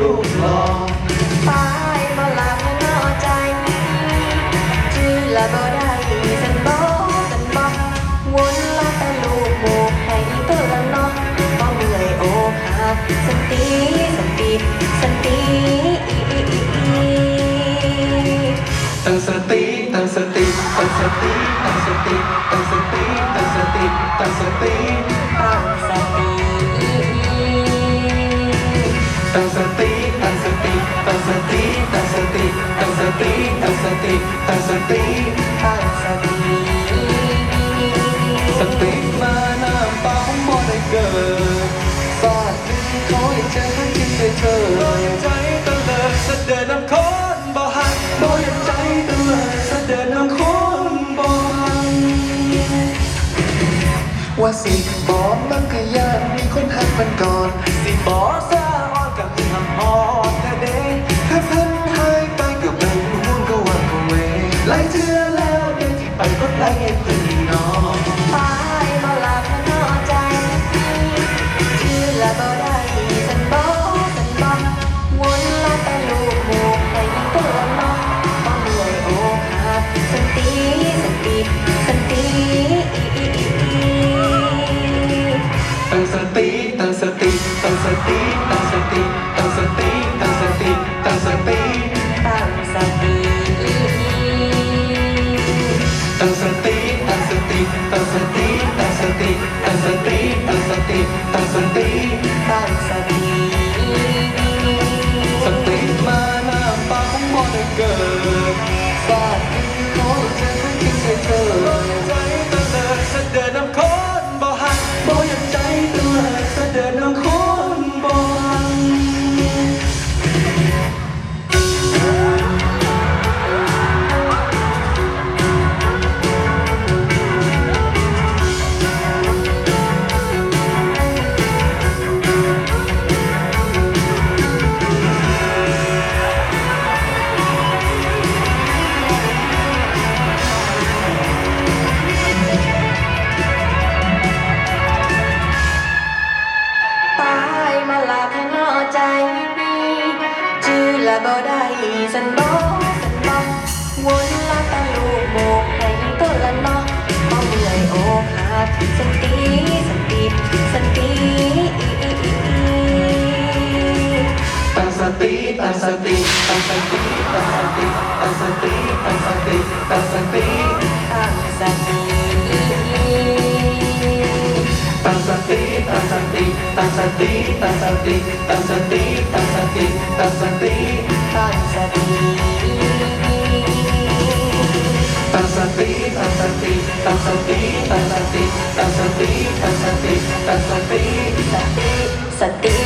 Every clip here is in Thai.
รูปหล่อตายมาหลับนอใจชื่อละบ่ได้สันบ่สันบ่วนละแต่ลูกโมกให้เตือนน้องบ่เหนื่อยโอ้ครับสันตีสันตีสันตีตั้งสติตั้งสติตั้งสติตั้งสติตั้งสติตั้งสติตั้งสติตั้งสติ Tan สติตั้งสติตั้งสติตั้งสติตั้งสติตั้งสติสติมาน้ำตาของบ่ได้เกิดฟาดหนึ่งขอให้เจอให้คิดได้เธอบ่ยังใจตะเลิดเสด็จน้ำคนบ่หักบ่ยังใจตะเลิดเสด็จน้ำคนบ่หักว่าสิบอกมันก็ยากมีคนหักมันก่อนสิบอก ตั้ บ่ได้สันบ่สันบ่วนละต่ลูกโมกให้ตัวละเนาะบ่เมื่อยโอ้ขาดสันติสันติสันติตั้งสติตั้งสติตั้งสติตั้งสติตั้งสติตั้งสติตั้งสติตั้งสติตั้งสติตั้งส ติตั้งสติตั้งสติตั้งสติตั้งสติตั้งสติตั้งสติตั้งสติตั้งสติตั้งสติตั้งสติตั้งสติตั้งสติตั้งสติสติสติ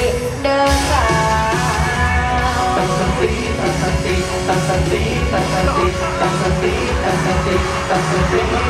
เดินทางตั้งสติตั้งสติตั้งสติตั้งสติตั้งสติตั้งสติตั้งสติ